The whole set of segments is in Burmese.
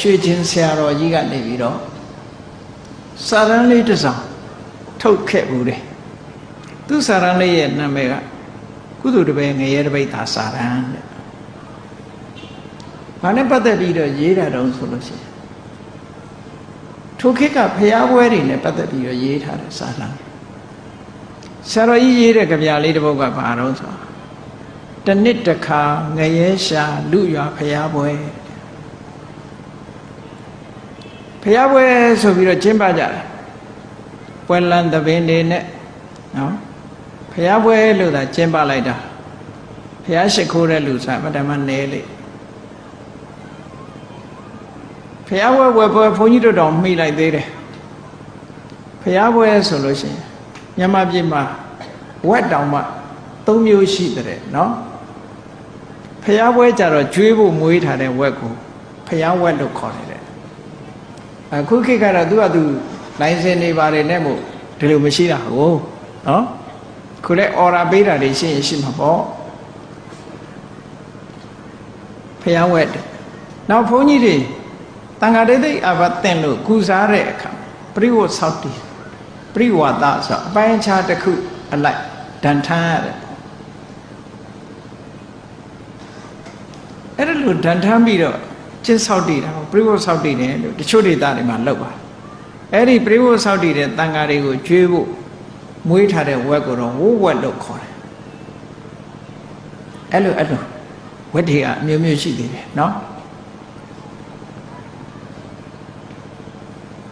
ရွှေချင်းဆရာတော်ကြီးကနေပြီးတော့စာရန်လေးတစ်စောင်ထုတ်ခဲ့ဘူးတယ်သူစာရန်လေးရဲ့နာမည်ကကုသိုလ်တပည့်ငရဲတပိတ်သာစာရန်တဲ့ဘာနဲ့ပတ်သက်ပြီးတော့ရေးတာတုံးဆိုလို့ရှိရင်ထိုခေတ်ကဖျားပွဲတွေနဲ့ပတ်သက်ပြီးတော့ရေးထားတဲ့စာရန်ဆရာတော်ကြီးရေးတဲ့ကြပြလေးတစ်ပုဒ်ကဘာတော့ဆိုတနှစ်တစ်ခါငရဲရှာလူရွာဖျားပွဲ ဖျားပွဲဆိုပြီးတော့ကျင်းပကြတယ်ပွဲလန်းသဘင်တွေနဲ့နော်ဖျားပွဲလို့သာကျင်းပလိုက်တာဖျားရှိခိုးတဲ့လူစားမတမနဲလေဖျားပွဲဝယ်ပွဲဘုန်းကြီးတို့တော်မှီလိုက်သေးတယ်ဖျားပွဲဆိုလို့ရှိရင်မြန်မာပြည်မှာဝက်တောင်မှ၃မျိုးရှိတဲ့နော်ဖျားပွဲကြတော့ကျွေးဖို့မွေးထားတဲ့ဝက်ကိုဖျားဝက်လို့ခေါ်တယ် အခုခေတ်ကတော့သူကသူလိုင်စင်တွေပါတယ်နဲ့မို့ဒီလိုမရှိတာဟုတ်နော်ခုလည်းအော်ရာပေးတာတွေရှိရင်ရှိမှာပေါ့ဖျားဝက်တယ်နောက်ဘုန်းကြီးတွေတန်ဃာတိတ်အဘတင်လို့ကုစားတဲ့အခါပရိဝတ်ဆောက်တည်ပရိဝါဒဆိုအပိုင်းခြားတစ်ခုအလိုက်ဒန်ထမ်းရတယ်အဲ့ဒါလို့ဒန်ထမ်းပြီးတော့ ကျင့်ဆောက်တည်တာပရိဝတ်ဆောက်တည်တယ်လို့တချို့ဒေသတွေမှာလောက်ပါအဲ့ဒီပရိဝတ်ဆောက်တည်တဲ့တန်ဃာတွေကိုကျွေးဖို့မွေးထားတဲ့ဝက်ကိုတော့ဝိုးဝက်လို့ခေါ်တယ်အဲ့လိုအဲ့လိုဝက်တွေကအမျိုးမျိုးရှိသေးတယ်နော်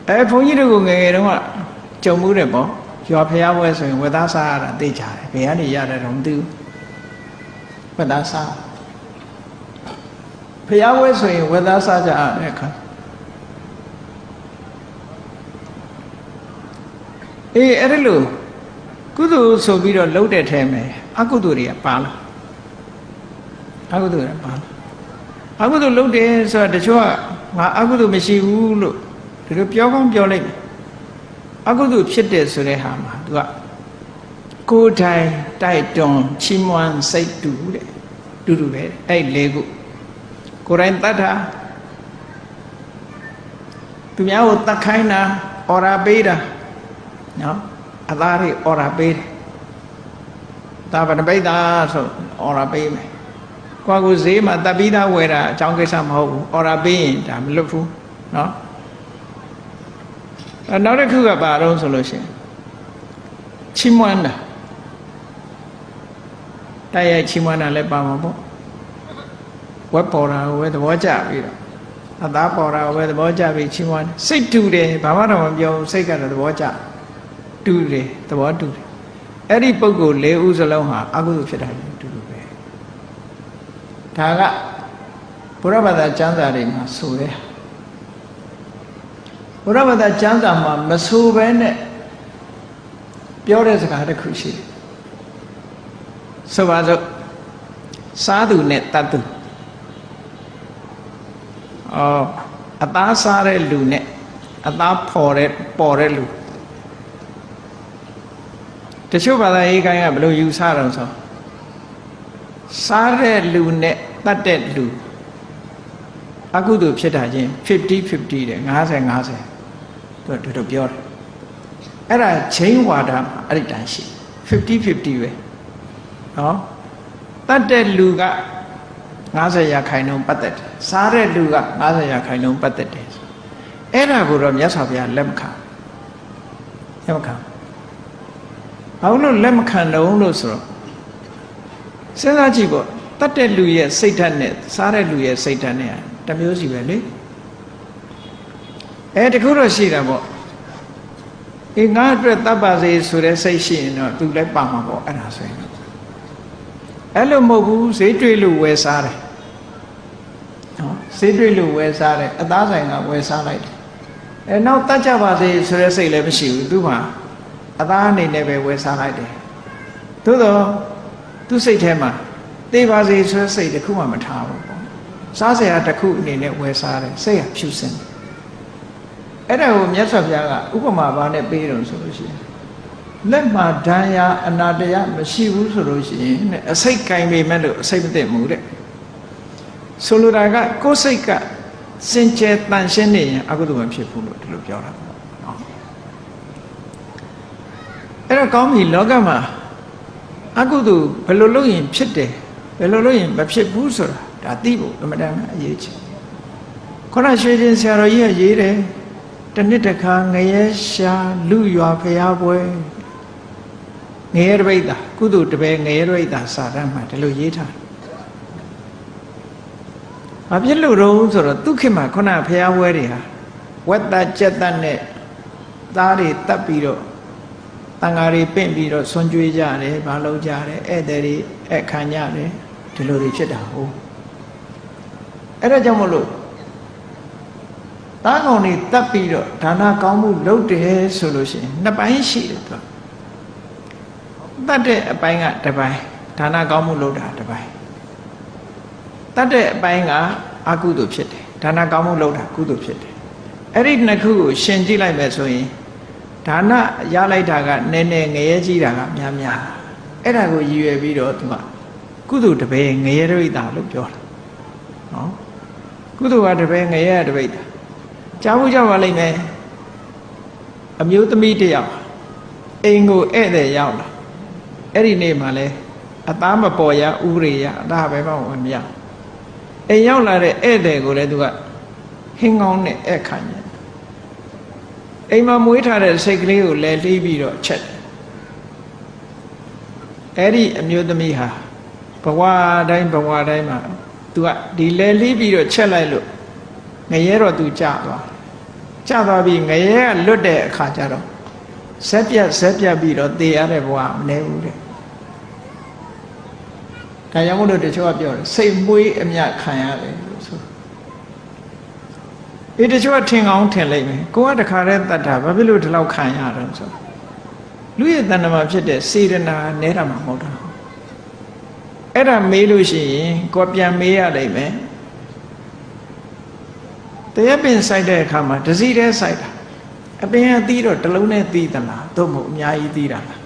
အဲဘုန်းကြီးတို့ကငယ်ငယ်တုန်းကကြုံမှုတယ်ပေါ့ရွာဖျားပွဲဆိုရင်ဝက်သားစားရတာသိကြတယ်ဘယ်ကနေရတယ်တော့မသိဘူးဝက်သားစား ဖျားပွဲဆိုရင်ဝက်သားစားကြရတဲ့အခါအေးအဲ့ဒါလို့ကုသိုလ်ဆိုပြီးတော့လှုပ်တဲ့ထဲမှာအကုသိုလ်တွေကပါလာအကုသိုလ်တွေပါလာအကုသိုလ်လှုပ်တယ်ဆိုတော့တချို့ကငါအကုသိုလ်မရှိဘူးလို့ဒီလိုပြောကောင်းပြောလိုက်တယ်အကုသိုလ်ဖြစ်တယ်ဆိုတဲ့ဟာမှာသူကကိုယ်တိုင်တိုက်တွန်းချီးမွမ်းစိတ်တူတဲ့တူတူပဲအဲ့လေခု ကိုယ်တိုင်တတ်တာသူများကိုတတ်ခိုင်းတာအော်ရာပေးတာနော်အသားတွေအော်ရာပေးတယ်ဒါဗနပိတ်သားဆိုအော်ရာပေးမယ်ကိုယ်ကဈေးမှာတပ်ပြီးသားဝယ်တာအကြောင်းကိစ္စမဟုတ်ဘူးအော်ရာပေးရင်ဒါမလွတ်ဘူးနော်အဲနောက်တစ်ခုကဘာတော့ဆိုလို့ရှိရင်ချီးမွမ်းတာတိုက်ရိုက်ချီးမွမ်းတာလည်းပါမှာပေါ့ ဝက်ပေါ်တာကိုပဲသဘောကျပြီးတော့အသားပေါ်တာကိုပဲသဘောကျပြီးချီးမွမ်းတယ်စိတ်တူတယ်ဘာမှတော့မပြောဘူးစိတ်ကတော့သဘောကျတူတယ်သဘောတူတယ်အဲ့ဒီပုံကို၄ဦးစလုံးဟာအကုသိုလ်ဖြစ်တာတူတူပဲဒါကဘုရားဘာသာကျမ်းစာတွေမှာဆိုတယ်ဘုရားဘာသာကျမ်းစာမှာမဆိုဘဲနဲ့ပြောတဲ့စကားတစ်ခုရှိတယ်ဆိုပါစို့စားသူနဲ့တတ်သူ အော်အသားစားတဲ့လူနဲ့အသားဖော်တဲ့ပေါ်တဲ့လူတချို့ဘာသာရေးကိုင်းကဘယ်လိုယူဆတော့ဆိုစားတဲ့လူနဲ့တတ်တဲ့လူအကုသိုလ်ဖြစ်တာချင်း50 50တဲ့50 50သူတို့ပြောတယ်အဲ့ဒါချင်းဝါဒမှာအဲ့ဒီတန်ရှိ50 50ပဲနော်တတ်တဲ့လူက 90ရာခိုင်နှုန်းပတ်သက်တယ်စားတဲ့လူက90ရာခိုင်နှုန်းပတ်သက်တယ်အဲ့ဒါကိုတော့မြတ်စွာဘုရားလက်မခံလက်မခံဘာလို့လက်မခံတော့လို့ဆိုတော့စဉ်းစားကြည့်ပေါ့တတ်တဲ့လူရဲ့စိတ်ဓာတ်နဲ့စားတဲ့လူရဲ့စိတ်ဓာတ်နဲ့တမျိုးစီပဲလေအဲတခုတော့ရှိတာပေါ့အေးငါအတွက်တတ်ပါစေဆိုတဲ့စိတ်ရှိရင်တော့သူလည်းပါမှာပေါ့အဲ့ဒါဆိုရင် အဲ့လိုမဟုတ်ဘူးဈေးတွေ့လို့ဝယ်စားတယ်နော်ဈေးတွေ့လို့ဝယ်စားတယ်အသားဆိုင်ကဝယ်စားလိုက်တယ်အဲနောက်တတ်ကြပါစေဆိုတဲ့စိတ်လည်းမရှိဘူးသူ့မှာအသားအနေနဲ့ပဲဝယ်စားလိုက်တယ်သို့တော့သူ့စိတ်ထဲမှာသေပါစေဆိုတဲ့စိတ်တခုမှမထားဘူးပေါ့စားစရာတစ်ခုအနေနဲ့ဝယ်စားတယ်စိတ်ကဖြူစင်တယ်အဲ့ဒါကိုမြတ်စွာဘုရားကဥပမာဘာနဲ့ပေးတယ်ဆိုလို့ရှိရင် လက်မှာဒဏ်ရာအနာတရားမရှိဘူးဆိုလို့ရှိရင်အစိတ်ကင်ပေမဲ့လို့အစိတ်မသိဘူးတဲ့ဆိုလိုတာကကိုယ်စိတ်ကစင်ကြယ်တန်ရှင်းနေရင်အကုသိုလ်မဖြစ်ဘူးလို့ဒီလိုပြောတာပေါ့နော်အဲ့တော့ကောင်းပြီလောကမှာအကုသိုလ်ဘယ်လိုလုပ်ရင်ဖြစ်တယ်ဘယ်လိုလုပ်ရင်မဖြစ်ဘူးဆိုတာဒါသိဖို့အမှန်တမ်းအရေးကြီးခေါရရွှေချင်းဆရာတော်ကြီးကရေးတယ်တစ်နှစ်တစ်ခါငရဲရှာလူရွာဖျားပွဲ ငရဲတပိတ်တာကုသိုလ်တပည့်ငရဲတပိတ်တာစာတမ်းမှာဒီလိုရေးထားတယ်ဘာဖြစ်လို့တော့ဆိုတော့သူခေတ်မှာခုနဖျားပွဲတွေဟာဝက်တကြက်တနဲ့သားတွေတတ်ပြီးတော့တန်ဃာတွေပင့်ပြီးတော့ဆွန်ကြွေးကြတယ်ဘာလုပ်ကြတယ်ဧည့်သည်တွေအခခံကြတယ်ဒီလိုတွေဖြစ်တာဟုတ်အဲ့ဒါကြောင့်မလို့သားကောင်တွေတတ်ပြီးတော့ဒါနကောင်းမှုလုပ်တယ်ဆိုလို့ရှိရင်နှစ်ပိုင်းရှိတယ်သူ တတ်တဲ့အပိုင်းကတစ်ပိုင်းဒါနကောင်းမှုလုပ်တာတစ်ပိုင်းတတ်တဲ့အပိုင်းကအကုသိုလ်ဖြစ်တယ်ဒါနကောင်းမှုလုပ်တာကုသိုလ်ဖြစ်တယ်အဲ့ဒီနှစ်ခုကိုရှင်ကြည့်လိုက်မယ်ဆိုရင်ဒါနရလိုက်တာကနည်းနည်းငရဲကြီးတာကများများအဲ့ဒါကိုရည်ရွယ်ပြီးတော့သူကကုသိုလ်တပည့်ငရဲရိတ်တာလို့ပြောတာနော်ကုသိုလ်ကတပည့်ငရဲကတပိတ်တာကြားဖို့ကြပါလိမ့်မယ်အမျိုးသမီးတစ်ယောက်အိမ်ကိုဧည့်သည်ရောက်လာ အဲ့ဒီနေ့မှလဲအသားမပေါ်ရဥရိယအသားပဲမဝင်မရအိမ်ရောက်လာတဲ့ဧည့်သည်ကိုလည်းသူကဟင်းကောင်းနဲ့ဧည့်ခံရအိမ်မှာမွေးထားတဲ့စိတ်ကလေးကိုလည်းလှီးပြီးတော့ချက်တယ်အဲ့ဒီအမျိုးသမီးဟာဘဝတိုင်းဘဝတိုင်းမှာသူကဒီလဲလှီးပြီးတော့ချက်လိုက်လို့ငရဲတော့သူကြသွားကြသွားပြီးငရဲကလွတ်တဲ့အခါကျတော့ ဆက်ပြတ်ဆက်ပြတ်ပြီးတော့တေရတဲ့ဘဝမနေဘူးတဲ့ဒါကြောင့်မို့လို့တချို့ကပြောတယ်စိတ်မွေးအမြခံရတယ်လို့ဆိုအေးတချို့ကထင်ကောင်းထင်လိုက်မယ်ကိုကတခါတည်းတတ်တာဘာဖြစ်လို့ဒီလောက်ခံရတော့ဆိုလူရဲ့တဏ္ဍမှာဖြစ်တဲ့စေရနာနဲတာမှမဟုတ်တာအဲ့ဒါမေးလို့ရှိရင်ကိုပြန်မေးရလိမ့်မယ်တရက်ပင်စိုက်တဲ့အခါမှာတစည်းတည်းစိုက်တာ အပင်ကသီးတော့တစ်လုံးနဲ့သီးသလားသို့မဟုတ်အများကြီးသီးတာလား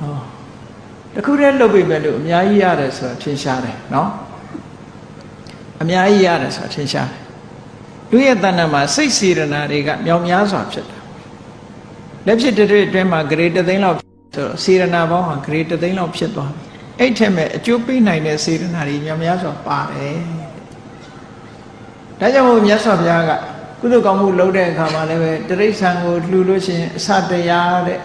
ဟောတခုတည်းလုပ်ပြီပဲလို့အများကြီးရတယ်ဆိုတာထင်ရှားတယ်နော်အများကြီးရတယ်ဆိုတာထင်ရှားတယ်လူရဲ့တဏ္ဍမှာစိတ်စေရနာတွေကမြောင်များစွာဖြစ်တာလက်ဖြစ်တဲ့အတွင်းမှာဂရေတသိန်းလောက်ဆိုတော့စေရနာပေါင်းဟာဂရေတသိန်းလောက်ဖြစ်သွားပြီအဲ့ထက်မဲ့အကျိုးပေးနိုင်တဲ့စေရနာတွေမြောင်များစွာပါတယ်ဒါကြောင့်မို့မြတ်စွာဘုရားက ကုသိုလ်ကောင်းမှုလုပ်တဲ့အခါမှာလည်းပဲတရိစ္ဆာန်ကိုလှူလို့ရှိရင်အစတရားတဲ့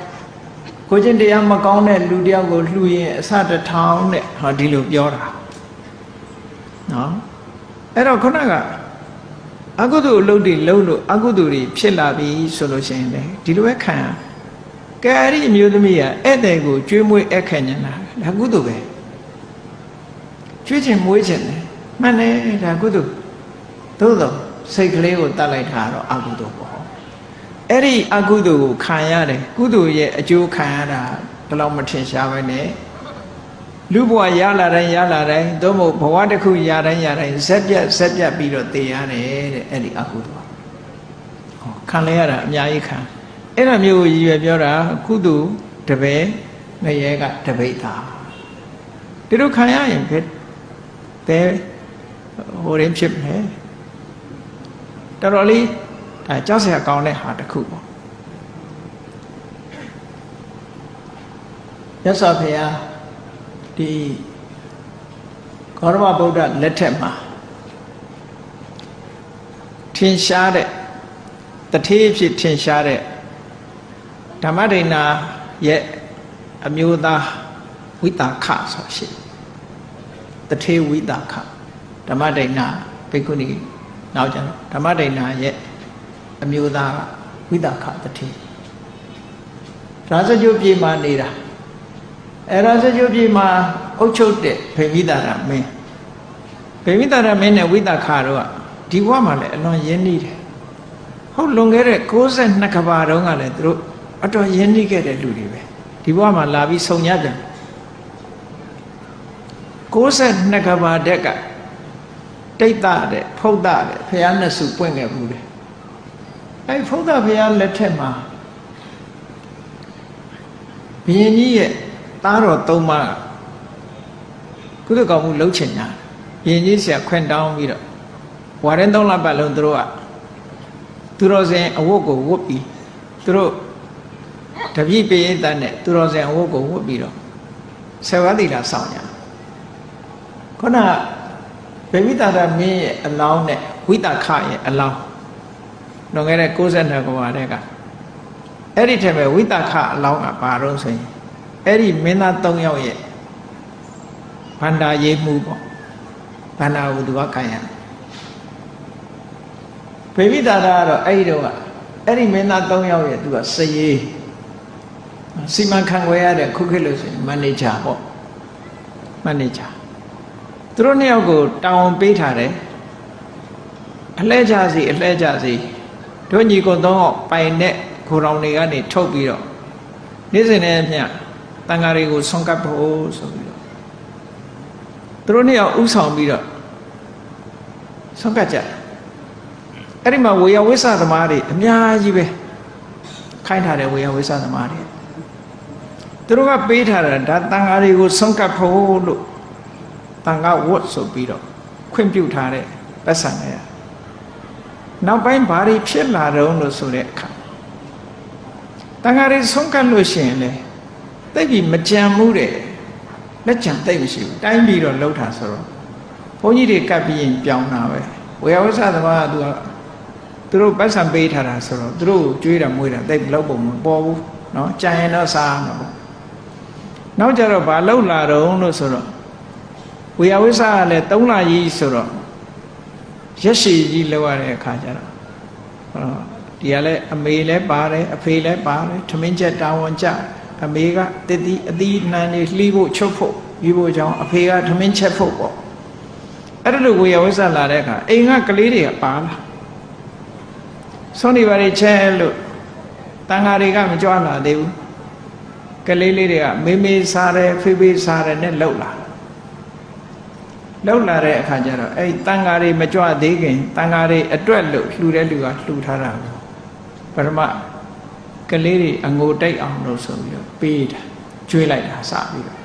ကိုချင်းတရားမကောင်းတဲ့လူတယောက်ကိုလှူရင်အစတစ်ထောင်တဲ့ဟောဒီလိုပြောတာနော်အဲ့တော့ခုနကအကုသိုလ်အလုပ်တွေလုပ်လို့အကုသိုလ်တွေဖြစ်လာပြီဆိုလို့ရှိရင်လေဒီလိုပဲခံရကဲအဲ့ဒီအမျိုးသမီးကဧည့်သည်ကိုကျွေးမွေးအခက်ညံတာဒါကုသိုလ်ပဲကျွေးချင်မွေးချင်တယ်မှန်တယ်ဒါကုသိုလ်သို့တော့ စိတ်ကလေးကိုတတ်လိုက်တာတော့အကုသိုလ်ပေါ့အဲ့ဒီအကုသိုလ်ကိုခံရတယ်ကုသိုလ်ရဲ့အကျိုးခံရတာဘယ်တော့မထင်ရှားပဲနဲ့လူဘဝရလာတိုင်းရလာတိုင်းသို့မဟုတ်ဘဝတစ်ခုရတိုင်းရတိုင်းဇက်ပြက်ဇက်ပြက်ပြီးတော့သိရတယ်တဲ့အဲ့ဒီအကုသိုလ်ဟောခံလဲရတာအများကြီးခံအဲ့ဒါမျိုးကိုရည်ရွယ်ပြောတာကုသိုလ်တပည့်ငရဲကတပိတ်တာဒီလိုခံရရင်ဘယ်တဲဟိုရင်ဖြစ်မယ် တော်တော်လေးဒါကြောက်စရာကောင်းတဲ့ဟာတစ်ခုပေါ့ရသော်ဖေဟာဒီဂေါရမဗုဒ္ဓလက်ထက်မှာထင်ရှားတဲ့တထေးဖြစ်ထင်ရှားတဲ့ဓမ္မဒိဏရဲ့အမျိုးသားဝိတာခဆိုရှိတထေးဝိတာခဓမ္မဒိဏဘိက္ခုနီ နောက်ကျတော့ဓမ္မဒိဏရဲ့အမျိုးသားဝိတာခတထေးရာဇဂုပြေမှာနေတာအဲရာဇဂုပြေမှာအုတ်ချုပ်တဲ့ဗေမိတာရမင်းဗေမိတာရမင်းနဲ့ဝိတာခတော့ဒီဘဝမှာလည်းအလွန်ရင်းနှီးတယ်ဟုတ်လွန်ခဲ့တဲ့62ကဘာတုန်းကလည်းသူတို့အတော်ရင်းနှီးခဲ့တဲ့လူတွေပဲဒီဘဝမှာလာပြီးဆုံညပြန်62ကဘာတက်က တိတ်တတဲ့ဖုတ်တတဲ့ဖះနှစ်စုပွင့်ခဲ့ဘူးလေအဲဖုတ်တဖះလက်ထက်မှာဘုရင်ကြီးရဲ့သားတော်သုံးပါးကုသကောင်မှုလှုပ်ချင်ညာဘုရင်ကြီးဆရာခွင့်တောင်းပြီးတော့ဝါရင်သုံးလပတ်လုံးသူတို့ကသူတော်စင်အဝတ်ကိုဝတ်ပြီးသူတို့တပြည့်ပိယတတ်နဲ့သူတော်စင်အဝတ်ကိုဝတ်ပြီးတော့ဆေဝတိလာဆောင်ကြခုန ဗေမိတာရမင်းရဲ့အလောင်းနဲ့ဝိတခရဲ့အလောင်းလွန်ခဲ့တဲ့62ကဘာတဲ့ကအဲ့ဒီထဲမှာဝိတခအလောင်းကဘာတော့ဆိုရင်အဲ့ဒီမင်းသား၃ယောက်ရဲ့ဗန္ဒာရေးမှုပေါ့ဗန္ဒာကိုသူကခံရတယ်ဗေမိတာရကတော့အဲ့ဒီတော့ကအဲ့ဒီမင်းသား၃ယောက်ရဲ့သူကစရေးစီမံခန့်ခွဲရတဲ့ခုခေတ်လို့ဆိုရင်မန်နေဂျာပေါ့မန်နေဂျာ သူတို့နှစ်ယောက်ကိုတောင်းပေးထားတယ်အလှဲကြစီအလှဲကြစီတို့ညီကိုသုံးအောင်ပိုင်တဲ့ခိုတော်တွေကနေထုတ်ပြီးတော့နေ့စဉ်နဲ့မျှတန်ဃာတွေကိုဆွန့်ကပ်ဖို့ဆိုပြီးတော့သူတို့နှစ်ယောက်ဥဆောင်ပြီးတော့ဆွန့်ကပ်ကြတယ်အဲ့ဒီမှာဝေယဝိဆသမားတွေအများကြီးပဲခိုင်းထားတယ်ဝေယဝိဆသမားတွေသူတို့ကပေးထားတာဒါတန်ဃာတွေကိုဆွန့်ကပ်ဖို့လို့တ န်ဃာဝတ်ဆိုပြီးတော့ခွင့်ပြုထားတဲ့ပတ်စံတွေနောက်ပိုင်းဘာတွေဖြစ်လာတော့လို့ဆိုတဲ့အခါတန်ဃာတွေဆုံးကတ်လို့ရှိရင်လေတိတ်ပြီးမကြံမှုတဲ့လက်ကြံတိတ်မရှိဘူးတိုင်းပြီးတော့လှုပ်တာဆိုတော့ဘုန်းကြီးတွေကပ်ပြီးရင်ပြောင်းတာပဲဝေယဝဆသမားကသူကသူတို့ပတ်စံပေးထားတာဆိုတော့သူတို့ကိုကြွေးတာမွေးတာတိတ်လောက်ပုံမပေါ်ဘူးเนาะကြံရင်တော့စားမှာပေါ့နောက်ကြတော့ဘာလှုပ်လာတော့လို့ဆိုတော့ ဝေယဝိဆကလည်း၃လကြီးဆိုတော့ရက်ရှည်ကြီးလောက်ရတဲ့အခါကျတော့ဟောဒီကလည်းအမေလည်းပါတယ်အဖေလည်းပါတယ်ထမင်းချက်တာဝန်ကြအမေကတတိအသီးနှံတွေလှီးဖို့ချုပ်ဖို့ယူဖို့ကြောင်းအဖေကထမင်းချက်ဖို့ပေါ့အဲ့ဒါလိုဝေယဝိဆလာတဲ့အခါအိမ်ကကလေးတွေကပါလာဆုံးနေပါလေချဲလို့တန်ဃာတွေကမကြွလာသေးဘူးကလေးလေးတွေကမေမေစားတယ်ဖေဖေစားတယ်နဲ့လှုပ်လာ လောက်လာတဲ့အခါကျတော့အဲ့တန်ဃာတွေမကြွသေးခင်တန်ဃာတွေအတွက်လို့လှူတဲ့လူကလှူထားတာကိုပရမကလေးတွေအငိုတိတ်အောင်လို့ဆိုပြီးတော့ပေးတာကျွေးလိုက်တာစပြီးတော့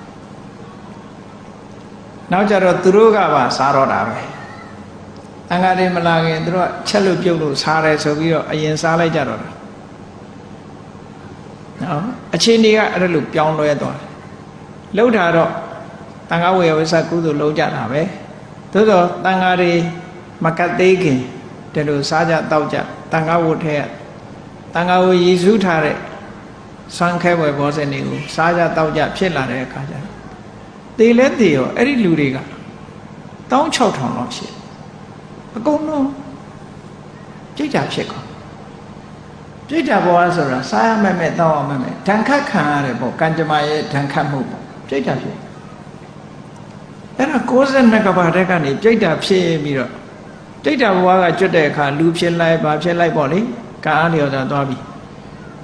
နောက်ကြတော့သူတို့ကပါစားတော့တာပဲတန်ဃာတွေမလာခင်သူတို့ကချက်လို့ပြုတ်လို့စားတယ်ဆိုပြီးတော့အရင်စားလိုက်ကြတော့တာနော်အချင်းတွေကအဲ့ဒါလို့ပြောင်းလဲသွားတယ်လှုပ်တာတော့တ န်ခါဝေယဝိသကုသိုလ်လုံးကြတာပဲသို့တော့တန်ခါတွေမကတ်သေးခင်တလူစားကြတောက်ကြတန်ခါဝတ်ထဲတန်ခါဝရည်စူးထားတဲ့ဆွမ်းခဲဝယ်ဘောဇင်တွေကိုစားကြတောက်ကြဖြစ်လာတဲ့အခါကျတော့တေလဲတေရောအဲ့ဒီလူတွေက16000လောက်ရှိအကုန်လုံးကြိတ်တာဖြစ်ကုန်ကြိတ်တာဘောဆိုတာစားရမဲ့မဲ့တောက်ရမဲ့မဲ့ဒဏ်ခတ်ခံရတယ်ပေါ့ကံကြမ္မာရဲ့ဒဏ်ခတ်မှုပေါ့ကြိတ်တာဖြစ် အဲ့ဒါ62ကဘာတက်ကနေပြိတ္တာဖြစ်ပြီးတော့ပြိတ္တာဘဝကကျွတ်တဲ့အခါလူဖြစ်လိုက်ဘာဖြစ်လိုက်ပေါ့လေကာအားလျော်သာသွားပြီ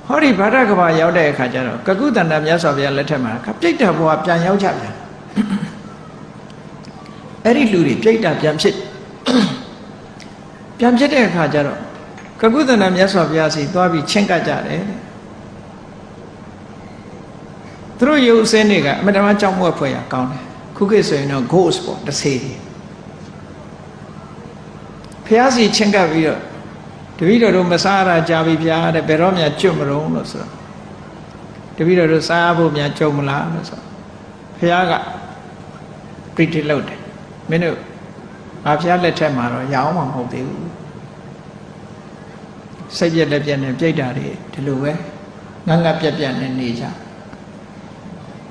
ဟောဒီဗာဒကဘာရောက်တဲ့အခါကျတော့ကကုတန္တမြတ်စွာဘုရားလက်ထက်မှာပြိတ္တာဘဝပြန်ရောက်ကြပြန်အဲ့ဒီလူတွေပြိတ္တာပြန်ဖြစ်ပြန်ဖြစ်တဲ့အခါကျတော့ကကုတန္တမြတ်စွာဘုရားစီသွားပြီးချင်းကပ်ကြတယ်သူတို့ရုပ်စင်းတွေကအမတမကြောက်မွက်ဖွယ်ရကောင်းတယ် ခုခေတ်ဆိုရင်တော့ ghost ပေါ့တဆေးတွေဖះစီချင်းကပ်ပြီးတော့တပည့်တော်တို့မစားရကြပြီဖះတဲ့ဘယ်တော့မှကျွတ်မလို့လို့ဆိုတော့တပည့်တော်တို့စားဖို့များကြုံမလားလို့ဆိုဖះကပရိတိလောက်တယ်မင်းတို့ငါဖះလက်ထက်မှာတော့ရအောင်မဟုတ်သေးဘူးစိတ်ပြက်လက်ပြက်နဲ့ပြိတ္တာတွေဒီလိုပဲငငတ်ပြက်ပြက်နဲ့နေကြ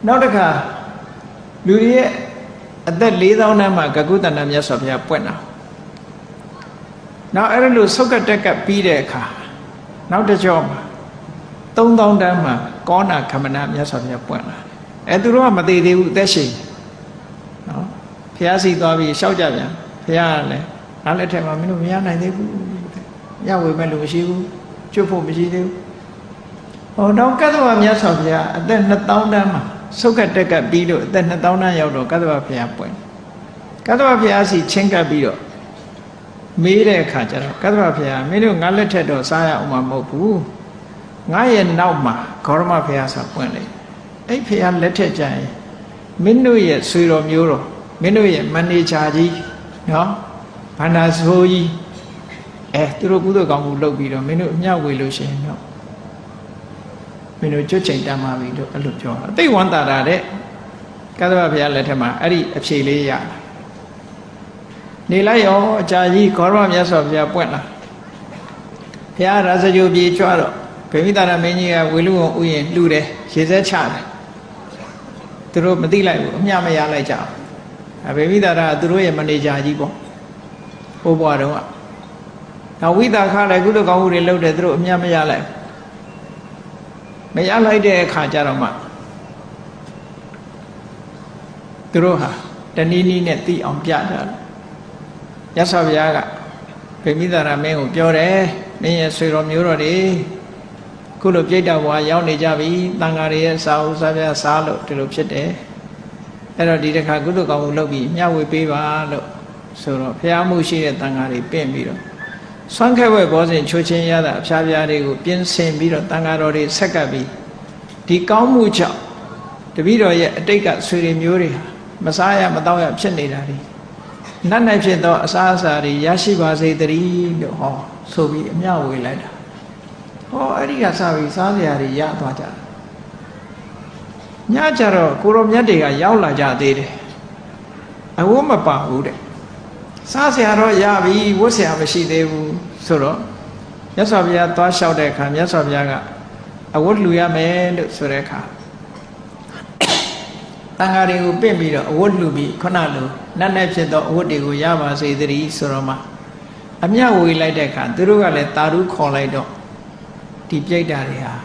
နောက်တစ်ခါ လူတွေရဲ့အသက်4000တန်းမှာကကုတန္တမြတ်စွာဘုရားပွင့်တာနောက်အဲ့လိုဆုတ်ကတက်ကပြီးတဲ့အခါနောက်တစ်ကြောမှာ3000တန်းမှာကောနာခမနာမြတ်စွာဘုရားပွင့်လာအဲသူတို့ကမသေးသေးဘူးအသက်ရှင်နော်ဘုရားစီသွားပြီးရှောက်ကြပြန်ဘုရားကလည်းနောက်လက်ထက်မှာမင်းတို့မရနိုင်သေးဘူးရဝေမဲ့လို့မရှိဘူးကျွတ်ဖို့မရှိသေးဘူးဟောတော့ကတ္တဝမြတ်စွာဘုရားအသက်2000တန်းမှာ ဆုတ်ကတက်ကပြီးလို့အသက်2000တန်းရောက်တော့ကတ္တဗဘုရားပွင့်ကတ္တဗဘုရားစီချင်းကပ်ပြီးတော့မေးတဲ့အခါကျတော့ကတ္တဗဘုရားမင်းတို့ငါလက်ထက်တော့စားရအောင်မမဟုတ်ဘူးငါရဲ့နောက်မှာဂေါရမဘုရားဆိုပွင့်လေအဲ့ဘုရားလက်ထက်ကျရင်မင်းတို့ရဲ့ဆွေတော်မျိုးတော်မင်းတို့ရဲ့မန်နေဂျာကြီးနော်ဘာနာဆိုးကြီးအဲသူတို့ကုသိုလ်ကောင်းမှုလုပ်ပြီးတော့မင်းတို့အမြောက်ဝေလို့ရှိရင်တော့ မင်းတို့ကြွချိန်တမ်းပါပြီလို့အဲ့လိုပြောတာအသိဝန္တာတာတဲ့ကသဗ္ဗဘုရားလက်ထက်မှာအဲ့ဒီအဖြေလေးရတာနေလိုက်ရောအကြာကြီးဂေါရမမြတ်စွာဘုရားပွင့်လာဘုရားရာဇဂိုပြေကြွတော့ဗေမိတာရမင်းကြီးကဝေလူဝံဥယျင်လှူတယ်ရေစက်ချတယ်သူတို့မသိလိုက်ဘူးအမျှမရလိုက်ကြဘူးအဗေမိတာရကသူတို့ရဲ့မန်နေဂျာကြီးပေါ့ဟိုဘွားတော့ကနောက်ဝိတာခလည်းကုလကောင်းမှုတွေလုပ်တယ်သူတို့အမျှမရလိုက်ဘူးမ ရလိုက်တဲ့အခါကျတော့မှသူတို့ဟာတနည်းနည်းနဲ့သိအောင်ပြကြတယ်ရသော်ဘုရားကဗေမိတာရမင်းကိုပြောတယ်မင်းရဲ့ဆွေတော်မျိုးတော်တွေခုလိုပြိတ္တဘွားရောက်နေကြပြီတန်ဃာတွေရဲ့စာအုပ်စာပြစားလို့ဒီလိုဖြစ်တယ်အဲ့တော့ဒီတစ်ခါကုသကောင်းမှုလုပ်ပြီးမျှဝေပေးပါလို့ဆိုတော့ဖျားမှုရှိတဲ့တန်ဃာတွေပြင်ပြီးတော့ ဆွမ်းခဲဝဲဘောဇင်ချိုးချင်းရတာအဖျားဖျားတွေကိုပြင်ဆင်ပြီးတော့တန်ဃာတော်တွေဆက်ကပ်ပြီးဒီကောင်းမှုကြောင့်တပည့်တော်ရဲ့အတိတ်ကဆွေတွေမျိုးတွေဟာမစားရမတော့ရဖြစ်နေတာတွေနတ်နိုင်ဖြစ်သောအစားအစာတွေရရှိပါစေတည်းလို့ဟောဆိုပြီးအမျှဝေလိုက်တာဟောအဲ့ဒီကစပြီးစားစရာတွေရသွားကြတယ်ညကြတော့ကိုရောမြတ်တွေကရောက်လာကြသေးတယ်အဝတ်မပါဘူးတဲ့ စားစရာတော့ရပြီဝတ်စရာမရှိသေးဘူးဆိုတော့မြတ်စွာဘုရားသွားလျှောက်တဲ့အခါမြတ်စွာဘုရားကအဝတ်လှူရမယ်လို့ဆိုတဲ့အခါတန်ဃာတွေကိုပင့်ပြီးတော့အဝတ်လှူပြီးခုနလိုနတ်နဲ့ဖြစ်သောအဝတ်တွေကိုရပါစေသတည်းဆိုတော့မှအမျှဝေလိုက်တဲ့အခါသူတို့ကလည်းတာရုခေါ်လိုက်တော့ဒီပြိတ္တာတွေဟာ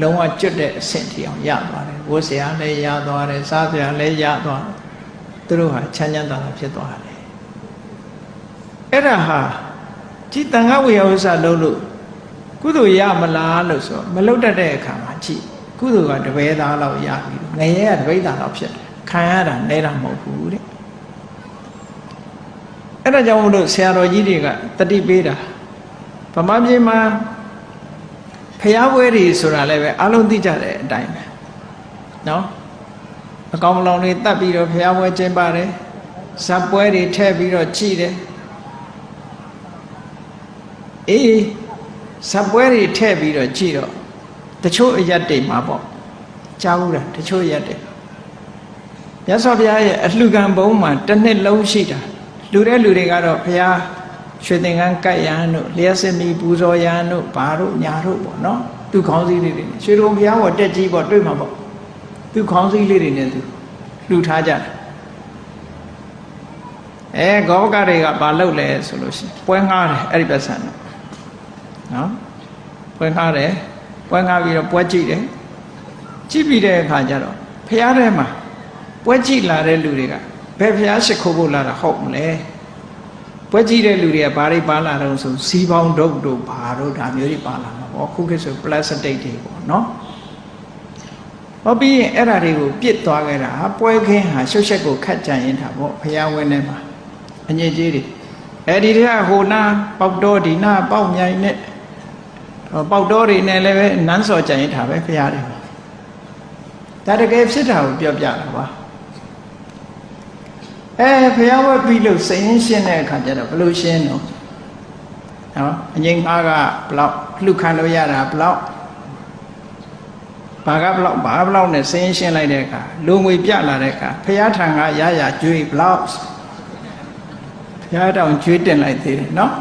လုံးဝကျွတ်တဲ့အဆင့်ထိအောင်ရသွားတယ်ဝတ်စရာလည်းရသွားတယ်စားစရာလည်းရသွားတယ်သူတို့ဟာချမ်းချမ်းသာသာဖြစ်သွားတယ် အဲ့ဒါဟာကြည်တန်ခါဝေယဥစ္စာလုံးလို့ကုသိုလ်ရမလားလို့ဆိုမလုတ်တတ်တဲ့အခါမှာကြည်ကုသိုလ်ကတပည့်သားလောက်ရပြီငရဲကတပိတ်သားလောက်ဖြစ်တယ်ခံရတာနဲတာမဟုတ်ဘူးတဲ့အဲ့ဒါကြောင့်မို့လို့ဆရာတော်ကြီးတွေကတတိပေးတာဗမာပြည်မှာဖျားပွဲတွေဆိုတာလည်းပဲအလုံးသိကြတဲ့အတိုင်းပဲနော်အကောင်မလောင်တွေတတ်ပြီးတော့ဖျားပွဲကျင်းပါတယ်ဇက်ပွဲတွေထည့်ပြီးတော့ကြည်တယ် အေးဇက်ပွဲတွေထည့်ပြီးတော့ကြည်တော့တချို့အရက်တွေမှာပေါ့ကြားဘူးလားတချို့အရက်တွေမြတ်စွာဘုရားရဲ့အလှကံဘုံမှာတစ်နှစ်လုံးရှိတာလူတဲ့လူတွေကတော့ဘုရားရွှေသင်္ကန်းကတ်ရန်တို့လျှက်စမီပူဇော်ရန်တို့ဘာတို့ညာတို့ပေါ့နော်သူခေါင်းစည်းလေးတွေရွှေတုံဘုရားဘောတက်ကြီးပေါ့တွေ့မှာပေါ့သူခေါင်းစည်းလေးတွေနဲ့သူလှူထားကြတယ်အဲဂောဘကတွေကဘာလုပ်လဲဆိုလို့ရှိရင်ပွဲငှားတယ်အဲ့ဒီပတ်စံတော့ နော်ပွဲငှားတယ်ပွဲငှားပြီးတော့ပွဲကြည့်တယ်ကြည့်ပြီးတဲ့အခါကျတော့ဖះထဲမှာပွဲကြည့်လာတဲ့လူတွေကဘယ်ဖះရှိခိုးဖို့လာတာဟုတ်မလဲပွဲကြည့်တဲ့လူတွေကဘာတွေပါလာတော့ဆိုစီပေါင်းဒုတ်တို့ဘာတို့ဒါမျိုးတွေပါလာမှာပေါ့ခုခေတ်ဆိုပလတ်စတစ်တွေပေါ့နော်ဟောပြီးရင်အဲ့ဓာတွေကိုပြစ်သွားခဲ့တာဟာပွဲခင်းဟာရှုပ်ရှက်ကိုခတ်ကြံရင်တာပေါ့ဖះဝင်းထဲမှာအညစ်အကြေးတွေအဲ့ဒီတည်းကဟိုနာပေါက်တော်ဒီနာပေါက်မြိုင်နဲ့ ပေါက်တော်တွေနဲ့လည်းပဲနန်းစော်ကြံရင်တာပဲဖះတယ်ဒါတကယ်ဖြစ်တာကိုပြောပြတာပါအဲဖះဝက်ပြီးလို့စိတ်ရင်းရှင်းတဲ့အခါကျတော့ဘလို့ရှင်းတော့နော်အငိမ့်ငါးကဘလောက်လှခံလို့ရတာဘလောက်ဘာကဘလောက်ဘာဘလောက်နဲ့စိတ်ရင်းရှင်းလိုက်တဲ့အခါလူငွေပြလာတဲ့အခါဖះထံကရရကျွေးဘလောက်ဖះတောင်ကျွေးတင်လိုက်သေးတယ်နော်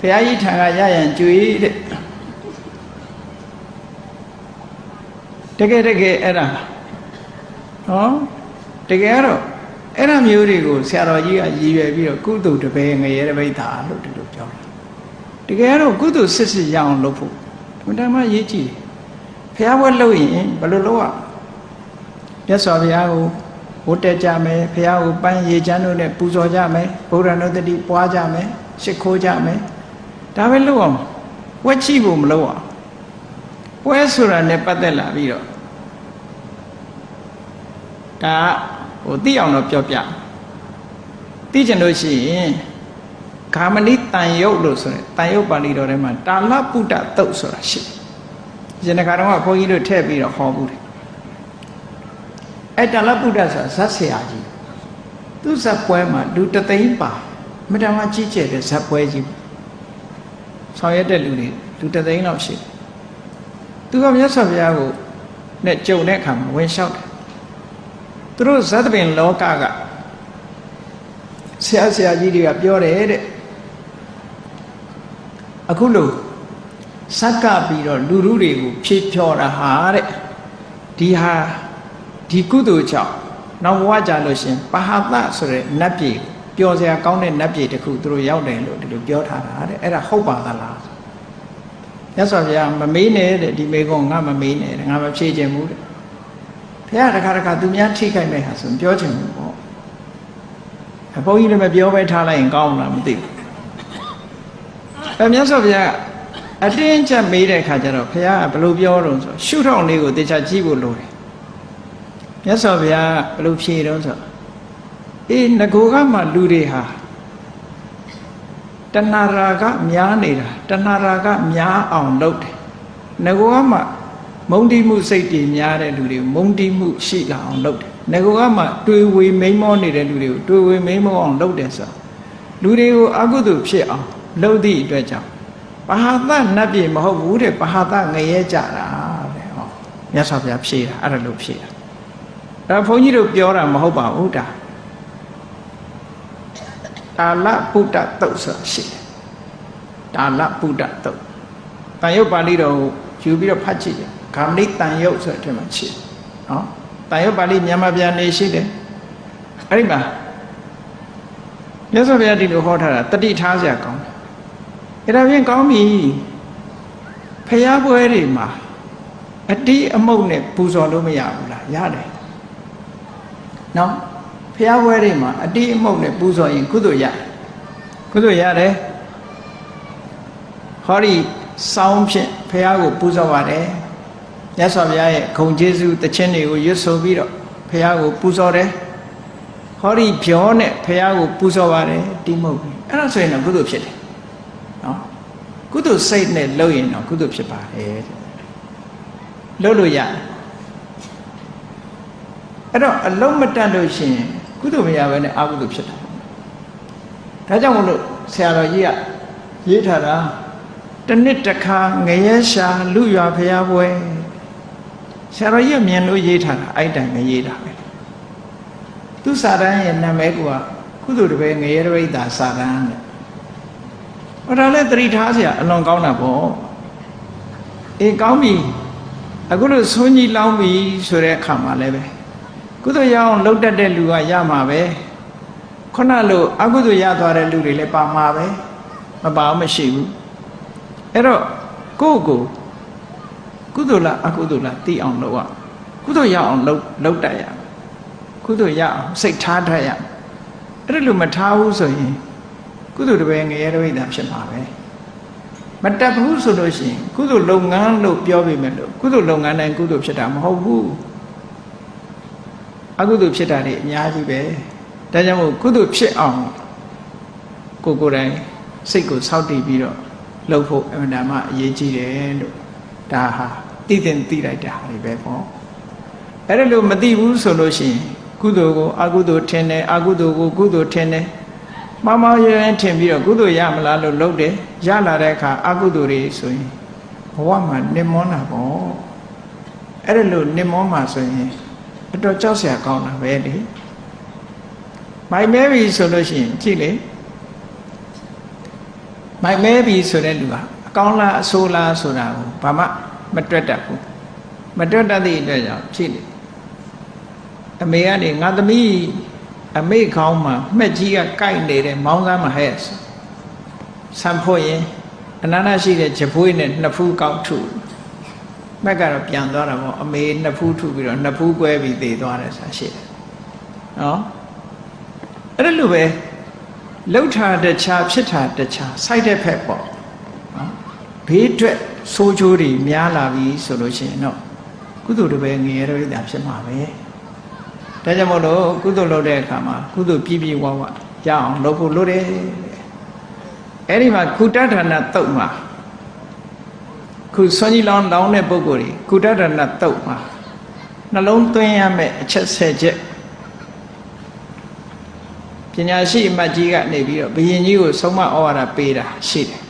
ဖះကြီးထံကရရန်ကျွေးတဲ့တကယ်တကယ်အဲ့ဒါဟောတကယ်တော့အဲ့ဒါမျိုးတွေကိုဆရာတော်ကြီးကရည်ရွယ်ပြီးတော့ကုသိုလ်တပည့်ငရဲတပိဋ္ဌာလို့ဒီလိုပြောတာတကယ်တော့ကုသိုလ်စစ်စစ်ရအောင်လုပ်ဖို့ဘုရားမရေးကြည့်ဖះဘွက်လုပ်ရင်ဘယ်လိုလုပ်ရမြတ်စွာဘုရားကိုဝတ်တက်ကြမယ်ဖះကိုပန်းရေချမ်းတို့နဲ့ပူဇော်ကြမယ်ဗုဒ္ဓနုတ္တိပွားကြမယ်ရှ िख ိုးကြမယ် ဒါပဲလုပ်အောင်ဝက်ချိဖို့မလုပ်အောင်ပွဲဆိုတာနဲ့ပတ်သက်လာပြီးတော့ဒါဟိုသိအောင်တော့ပြောပြသိကျင်လို့ရှိရင်ဂါမဏိတန်ယုတ်လို့ဆိုရင်တန်ယုတ်ပါဠိတော်ထဲမှာတာလပုတ္တသုတ်ဆိုတာရှိတယ်။ဒီနေ့ကတော့ဘုန်းကြီးတို့ထည့်ပြီးတော့ဟောဘူးတယ်။အဲတာလပုတ္တဆိုတာဇတ်ဆရာကြီးသူဇတ်ပွဲမှာလူတသိန်းပါမတမကြီးကျယ်တဲ့ဇက်ပွဲကြီး ဆောင်ရွက်တဲ့လူတွေလူတစ်သိန်းလောက်ရှိတယ်သူကမြတ်စွာဘုရားကိုနဲ့ကြုံတဲ့အခါမှာဝင်လျှောက်တယ်သူတို့ဇတ်ပင်လောကကဆရာဆရာကြီးတွေကပြောတယ်တဲ့အခုလို့စက္ကပြီးတော့လူလူတွေကိုဖြေဖြော်တာဟာတဲ့ဒီဟာဒီကုသိုလ်ကြောင့်နောက်ဘဝကြလို့ရှင်ပဟာသဆိုတဲ့နတ်ပြည် ပျော်စရာကောင်းတဲ့နတ်ပြည်တစ်ခုသူတို့ရောက်တယ်လို့ဒီလိုပြောထားတာတဲ့အဲ့ဒါဟုတ်ပါသလားမြတ်စွာဘုရားမမေးနဲ့တဲ့ဒီမေကုံငါမမေးနဲ့တဲ့ငါမဖြေခြင်းဘူးတဲ့ဘုရားတခါတခါသူများထိခိုက်မဲ့ဟာဆိုပြောချင်ဘူးပေါ့အဘုန်းကြီးလည်းမပြောပဲထားလိုက်ရင်ကောင်းလားမသိဘူးအဲမြတ်စွာဘုရားအတင်းချက်မေးတဲ့အခါကျတော့ဘုရားကဘယ်လိုပြောတော့ဆိုရှုထောင့်လေးကိုတေချာကြည့်ဖို့လိုတယ်မြတ်စွာဘုရားဘယ်လိုဖြေတော့ဆို အေးငကိုကမှလူတွေဟာတဏှာရာကများနေတာတဏှာရာကများအောင်လုပ်တယ်ငကိုကမှမုံတိမှုစိတ်တွေများတဲ့လူတွေမုံတိမှုရှိလာအောင်လုပ်တယ်ငကိုကမှတွေးဝေမိန်မောနေတဲ့လူတွေကိုတွေးဝေမိန်မောအောင်လုပ်တယ်ဆိုလူတွေကိုအကုသိုလ်ဖြစ်အောင်လုပ်သည့်အတွက်ကြောင့်ပဟာသနတ်ပြည်မဟုတ်ဘူးတဲ့ပဟာသငရဲကြတာတဲ့ဟောမြတ်စွာဘုရားဖြေတာအဲ့ဒါလို့ဖြေတာအဲ့ဘုန်းကြီးတို့ပြောတာမဟုတ်ပါဘူးဒါ တာလပုဒ္ဒတုတ်ဆိုတာရှိတယ်တာလပုဒ္ဒတုတ်တန်ရုပ်ပါဠိတော်ကိုယူပြီးတော့ဖတ်ကြည့်ကြဂามနိတန်ရုပ်ဆိုတဲ့အထက်မှာရှိတယ်နော်တန်ရုပ်ပါဠိမြန်မာပြန်နေရှိတယ်အဲ့ဒီမှာမြတ်စွာဘုရားဒီလိုဟောထားတာတတိထားစရာကောင်းတယ်အဲ့ဒါဖြင့်ကောင်းပြီဖျားပွဲတွေမှာအတိအမုတ်နဲ့ပူဇော်လို့မရဘူးလားရတယ်နော် ဖျားပွဲတွေမှာအတိအမုတ်နဲ့ပူဇော်ရင်ကုသိုလ်ရကုသိုလ်ရတယ်ဟောဒီစောင်းဖြင့်ဖះကိုပူဇော်ပါတယ်မြတ်စွာဘုရားရဲ့ဂုံကျေးဇူးတခြင်းတွေကိုရွတ်ဆိုပြီးတော့ဖះကိုပူဇော်တယ်ဟောဒီဖြောနဲ့ဖះကိုပူဇော်ပါတယ်တိမုတ်အဲ့ဒါဆိုရင်တော့ကုသိုလ်ဖြစ်တယ်နော်ကုသိုလ်စိတ်နဲ့လုပ်ရင်တော့ကုသိုလ်ဖြစ်ပါတယ်လုပ်လို့ရတယ်အဲ့တော့အလုံးမတတ်လို့ရှိရင် ကုသိုလ်မရဘဲနဲ့အကုသိုလ်ဖြစ်တာဒါကြောင့်မလို့ဆရာတော်ကြီးကရေးထားတာတနှစ်တစ်ခါငရဲရှာလူရွာဖျားပွဲဆရာတော်ကြီးမြင်လို့ရေးထားတာအဲ့တိုင်မရေးတာပဲသူစာတန်းရဲ့နာမည်ကကုသိုလ်တပည့်ငရဲတပိဋ္ဌာစာတန်းတဲ့ဟောဒါလည်းသတိထားစရာအလွန်ကောင်းတာပေါ့အေးကောင်းပြီအခုလို့ဆွန်းကြီးလောင်းပြီဆိုတဲ့အခါမှာလည်းပဲ ကုသိုလ်ရအောင်လှုပ်တတ်တဲ့လူကရမှာပဲခုနလိုအကုသိုလ်ရသွားတဲ့လူတွေလည်းပါမှာပဲမပါမရှိဘူးအဲ့တော့ကိုယ့်ကိုကုသိုလ်လားအကုသိုလ်လားသိအောင်လုပ်ရကုသိုလ်ရအောင်လုပ်လုပ်တတ်ရကုသိုလ်ရအောင်စိတ်ထားတတ်ရအဲ့ဒါလိုမထားဘူးဆိုရင်ကုသိုလ်တပည့်ငရဲတပိဋ္ဌာဖြစ်မှာပဲမတတ်ဘူးဆိုလို့ရှိရင်ကုသိုလ်လုပ်ငန်းလို့ပြောပေမဲ့လို့ကုသိုလ်လုပ်ငန်းတိုင်းကုသိုလ်ဖြစ်တာမဟုတ်ဘူး အကုသိုလ်ဖြစ်တာတွေအများကြီးပဲဒါကြောင့်မို့ကုသိုလ်ဖြစ်အောင်ကိုယ်ကိုယ်တိုင်စိတ်ကိုစောင့်တည်ပြီးတော့လှုပ်ဖို့အမှန်တမ်းအရေးကြီးတယ်လို့ဒါဟာသိတဲ့သိလိုက်တာတွေပဲပေါ့အဲ့ဒါလို့မသိဘူးဆိုလို့ရှိရင်ကုသိုလ်ကိုအကုသိုလ်ထင်တယ်အကုသိုလ်ကိုကုသိုလ်ထင်တယ်မမရရင်ထင်ပြီးတော့ကုသိုလ်ရမလားလို့လုပ်တယ်ရလာတဲ့အခါအကုသိုလ်တွေဆိုရင်ဘဝမှာနစ်မောတာပေါ့အဲ့ဒါလို့နစ်မောမှာဆိုရင် အတော်ကြောက်စရာကောင်းတာပဲလေမိုင်မဲပြီဆိုလို့ရှိရင်ကြည့်လေမိုက်မဲပြီဆိုတဲ့လူဟာအကောင်းလားအဆိုးလားဆိုတာကိုဘာမှမတွက်တတ်ဘူးမတွက်တတ်သည့်အတွက်ကြောင့်ဖြစ်နေအမေကနေငါသမီးအမေခေါင်းမှာမှက်ကြီးကကိုက်နေတဲ့မောင်းသားမဟဲ့ဆံဖို့ရင်အနန္တရှိတဲ့ဂျပွေးနဲ့နှစ်ဖူးကောက်ထု မက်ကတော့ပြန်သွားတာပေါ့အမေနှစ်ဖူးထုပြီးတော့နှစ်ဖူးကွဲပြီးသေသွားတယ်ဆိုတာရှိတယ်နော်အဲ့ဒါလိုပဲလှုပ်တာတခြားဖြစ်တာတခြားစိုက်တဲ့ဖက်ပေါ့နော်ဘေးအတွက်ဆိုးချိုးတွေများလာပြီဆိုလို့ရှိရင်တော့ကုသိုလ်တစ်ပဲငရေရိတာဖြစ်မှာပဲဒါကြောင့်မို့လို့ကုသိုလ်လုပ်တဲ့အခါမှာကုသိုလ်ပြည့်ပြည့်ဝဝရအောင်လုပ်ဖို့လိုတယ်အဲ့ဒီမှာကုတ္တဌာနတုတ်မှာ ခုဆွမ်းကြီးလောင်းလောင်းတဲ့ပုဂ္ဂိုလ်တွေကုတ္တဌာနတုတ်မှာနှလုံးသွင်းရမယ့်အချက်ဆယ်ချက်ပညာရှိအမတ်ကြီးကနေပြီးတော့ဘယင်ကြီးကိုဆုံးမဩဝါဒပေးတာရှိတယ်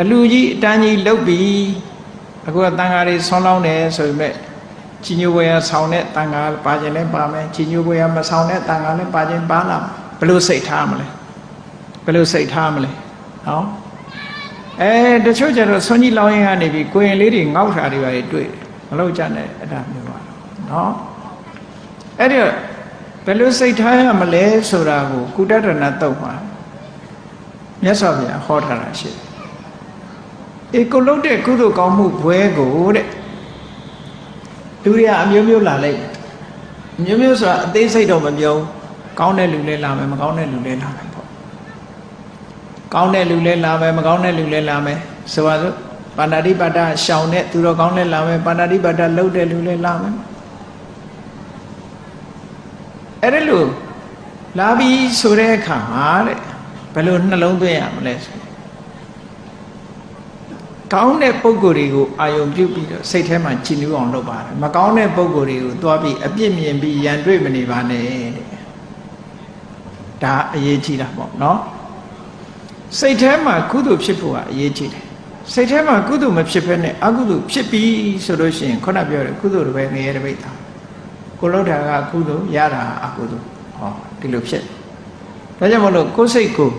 အလူကြီးအတန်းကြီးလုတ်ပြီးအခုကတန်ဃာတွေဆွမ်းလောင်းတယ်ဆိုပေမဲ့ကြီးညိုဝေယဆောင်းတဲ့တန်ဃာပါခြင်းလည်းပါမယ်ကြီးညိုဝေယမဆောင်းတဲ့တန်ဃာလည်းပါခြင်းပါလာဘယ်လိုစိတ်ထားမလဲဘယ်လိုစိတ်ထားမလဲနော် အဲတချို့ကျတော့ဆွမ်းကြီးလောင်းရင်ကနေပြီးကိုရင်လေးတွေငေါက်တာတွေပါတွေ့မလို့ကြနဲ့အဲ့ဒါမျိုးပါနော်အဲ့ဒီဘယ်လိုစိတ်ထားရမလဲဆိုတာကိုကုတ္တရဏတုတ်မှာမြတ်စွာဘုရားဟောထားတာရှိတယ်အေကိုလုံးတဲ့ကုသိုလ်ကောင်းမှုဘွဲကိုတဲ့လူတွေကအမျိုးမျိုးလာလိုက်အမျိုးမျိုးဆိုတာအသေးစိတ်တော့မပြောကောင်းတဲ့လူလည်းလာမယ်မကောင်းတဲ့လူလည်းလာမယ်ပေါ့ ကောင်းတဲ့လူလည်းလာမယ်မကောင်းတဲ့လူလည်းလာမယ်ဆိုပါစို့ပါဏာတိပါဒရှောင်တဲ့သူတော်ကောင်းလည်းလာမယ်ပါဏာတိပါဒလှုပ်တဲ့လူလည်းလာမယ်အဲ့ဒါလို့လာပြီးဆိုတဲ့အခါမှာတဲ့ဘယ်လိုနှလုံးသွင်းရမလဲဆိုကောင်းတဲ့ပုံကိုယ်တွေကိုအာယုံပြုတ်ပြီးတော့စိတ်ထဲမှာကြည်နူးအောင်လုပ်ပါတယ်မကောင်းတဲ့ပုံကိုယ်တွေကိုသွားပြီးအပြစ်မြင်ပြီးရန်တွေ့မနေပါနဲ့တဲ့ဒါအရေးကြီးတာပေါ့နော် စိတ်ထဲမှာကုသိုလ်ဖြစ်ဖို့ကအရေးကြီးတယ်စိတ်ထဲမှာကုသိုလ်မဖြစ်ဘဲနဲ့အကုသိုလ်ဖြစ်ပြီးဆိုလို့ရှိရင်ခုနပြောတဲ့ကုသိုလ်တွေပဲငရဲတပိတ်တာကိုလို့တာကကုသိုလ်ရတာအကုသိုလ်ဟောဒီလိုဖြစ်ဒါကြောင့်မလို့ကိုယ်စိတ်ကို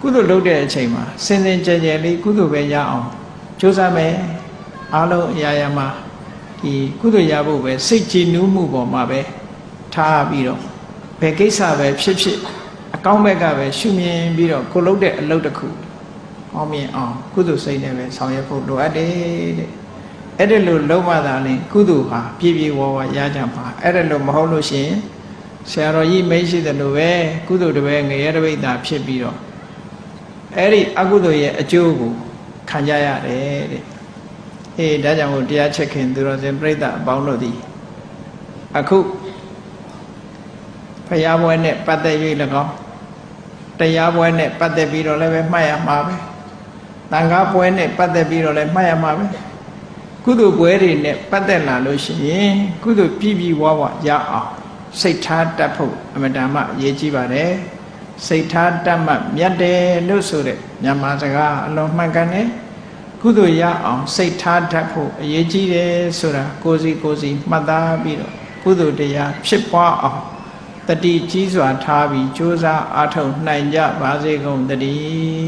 ကုသိုလ်လုပ်တဲ့အချိန်မှာစင်စင်ကြယ်ကြယ်လေးကုသိုလ်ပဲရအောင်ကြိုးစားမယ်အားလုံးအရာရာမှာဒီကုသိုလ်ရဖို့ပဲစိတ်ကြည်နူးမှုပေါ်မှာပဲထားပြီးတော့ဘယ်ကိစ္စပဲဖြစ်ဖြစ်အ ကောင်းဘက်ကပဲရှုမြင်ပြီးတော့ကိုလုပ်တဲ့အလုပ်တစ်ခုအောင်မြင်အောင်ကုသိုလ်စိတ်နဲ့ပဲဆောင်ရွက်ဖို့လိုအပ်တယ်တဲ့အဲ့ဒါလို့လုံးဝသာလင်ကုသိုလ်ဟာပြည့်ပြည့်ဝဝရကြမှာအဲ့ဒါလို့မဟုတ်လို့ရှိရင်ဆရာတော်ကြီးမိတ်ရှိတယ်လို့ပဲကုသိုလ်တပည့်ငရဲတပိတ်တာဖြစ်ပြီးတော့အဲ့ဒီအကုသိုလ်ရဲ့အကျိုးကိုခံကြရတယ်တဲ့အေးဒါကြောင့်မို့တရားချက်ခင်သူတော်စင်ပြိဿအပေါင်းတို့သည်အခုဖရာပွဲနဲ့ပတ်သက်၍၎င်း တရားပွဲနဲ့ပတ်သက်ပြီးတော့လည်းပဲမှတ်ရမှာပဲတန်ခါပွဲနဲ့ပတ်သက်ပြီးတော့လည်းမှတ်ရမှာပဲကုသိုလ်ပွဲတွေနဲ့ပတ်သက်လာလို့ရှိရင်ကုသိုလ်ပြည့်ပြည့်ဝဝရအောင်စိတ်ထားတတ်ဖို့အမတန်မှအရေးကြီးပါတယ်စိတ်ထားတတ်မှမြတ်တယ်လို့ဆိုတဲ့မြန်မာစကားအလုံးမှန်ကန်တယ်ကုသိုလ်ရအောင်စိတ်ထားတတ်ဖို့အရေးကြီးတယ်ဆိုတာကိုယ်စီကိုယ်စီမှတ်သားပြီးတော့ကုသိုလ်တရားဖြစ်ပွားအောင် တတိကြီးစွာထားပြီးကြိုးစားအားထုတ်နိုင်ကြပါစေကုန်သတည်း